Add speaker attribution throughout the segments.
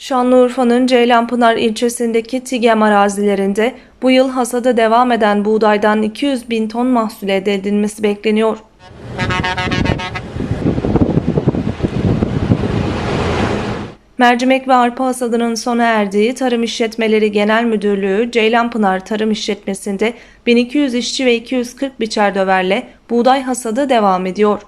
Speaker 1: Şanlıurfa'nın Ceylanpınar ilçesindeki TİGEM arazilerinde bu yıl hasada devam eden buğdaydan 200 bin ton mahsul elde edilmesi bekleniyor. Mercimek ve arpa hasadının sona erdiği Tarım İşletmeleri Genel Müdürlüğü Ceylanpınar Tarım İşletmesi'nde 1200 işçi ve 240 biçer döverle buğday hasadı devam ediyor.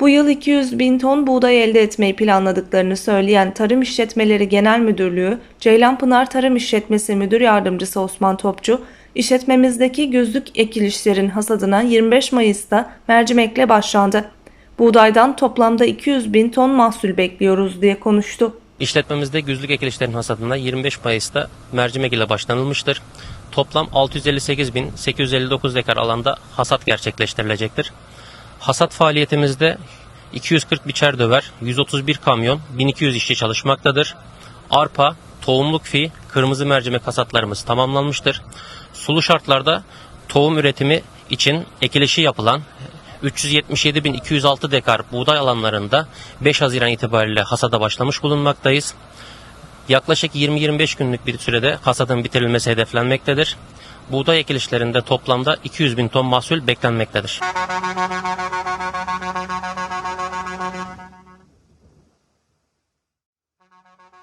Speaker 1: Bu yıl 200 bin ton buğday elde etmeyi planladıklarını söyleyen Tarım İşletmeleri Genel Müdürlüğü, Ceylanpınar Tarım İşletmesi Müdür Yardımcısı Osman Topçu, işletmemizdeki gözlük ekilişlerin hasadına 25 Mayıs'ta mercimekle başlandı. Buğdaydan toplamda 200 bin ton mahsul bekliyoruz diye konuştu.
Speaker 2: İşletmemizde güzlük ekilişlerin hasadına 25 Mayıs'ta mercimek ile başlanılmıştır. Toplam 658.859 dekar alanda hasat gerçekleştirilecektir. Hasat faaliyetimizde 240 biçer döver, 131 kamyon, 1200 işçi çalışmaktadır. Arpa, tohumluk fi, kırmızı mercimek hasatlarımız tamamlanmıştır. Sulu şartlarda tohum üretimi için ekilişi yapılan 377.206 dekar buğday alanlarında 5 Haziran itibariyle hasada başlamış bulunmaktayız. Yaklaşık 20-25 günlük bir sürede hasadın bitirilmesi hedeflenmektedir. Buğday ekilişlerinde toplamda 200 bin ton mahsul beklenmektedir.